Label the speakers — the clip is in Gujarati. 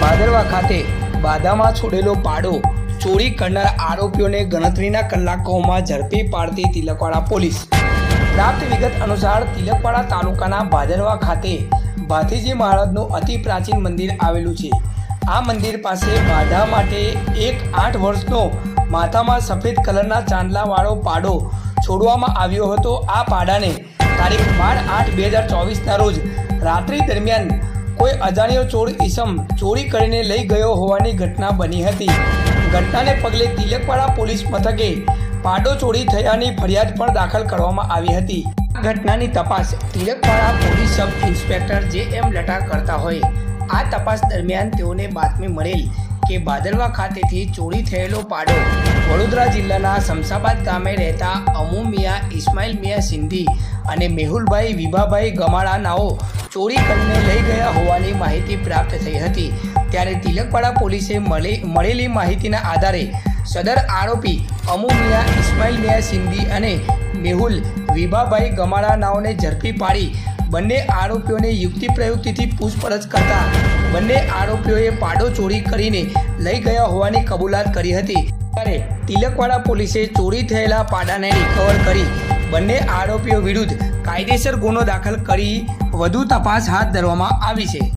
Speaker 1: ભાદરવા ખાતે બાદામાં છોડેલો પાડો ચોરી કરનાર આરોપીઓને ગણતરીના કલાકોમાં ઝડપી પાડતી તિલકવાડા પોલીસ. પ્રાપ્ત વિગત અનુસાર તિલકવાડા તાલુકાના ભાદરવા ખાતે ભાથીજી મહારાજનું અતિ પ્રાચીન મંદિર આવેલું છે. આ મંદિર પાસે બાધા માટે એક આઠ વર્ષનો માથામાં સફેદ કલરના ચાંદલાવાળો પાડો છોડવામાં આવ્યો હતો. આ પાડાને તારીખ બાર આઠ બે હજાર ચોવીસના રોજ રાત્રિ દરમિયાન કોઈ અજાણ્યો ચોર ઈસમ ચોરી કરીને લઈ ગયો હોવાની ઘટના બની હતી. ઘટનાને પગલે તિલકવાડા પોલીસ મથકે પાડો ચોરી થયાની ફરિયાદ પણ દાખલ કરવામાં આવી હતી. ઘટનાની તપાસ તિલકવાડા પોલીસ સબ ઇન્સ્પેક્ટર જે એમ લટા કરતા હોય. આ તપાસ દરમિયાન તેઓને બાતમી મળેલ કે ભાદરવા ખાતેથી ચોરી થયેલો પાડો વડોદરા જિલ્લાના શમશાબાદ ગામે રહેતા અમુ મિયા ઇસ્માઇલ મિયા સિંધી અને મેહુલભાઈ વિભાભાઈ ગમાળા નાઓ ચોરી કરીને લઈ ગયા હોવાની માહિતી પ્રાપ્ત થઈ હતી. ત્યારે તિલકવાડા પોલીસે મળી, મળેલી માહિતીના આધારે સદર આરોપી અમુમિયા ઇસ્માઇલ મિયા સિંધી અને મેહુલ વિભાભાઈ ગમાડા નાઓને ઝડપી પાડી બંને આરોપીઓને યુક્તિ પ્રયુક્તિથી પૂછપરછ કરતા બંને આરોપીઓએ પાડો ચોરી કરીને લઈ ગયા હોવાની કબૂલાત કરી હતી. ત્યારે તિલકવાડા પોલીસે ચોરી થયેલા પાડાને રિકવર કરી બંને આરોપીઓ વિરુદ્ધ કાયદેસર ગુનો દાખલ કરી વધુ તપાસ હાથ ધરવામાં આવી છે.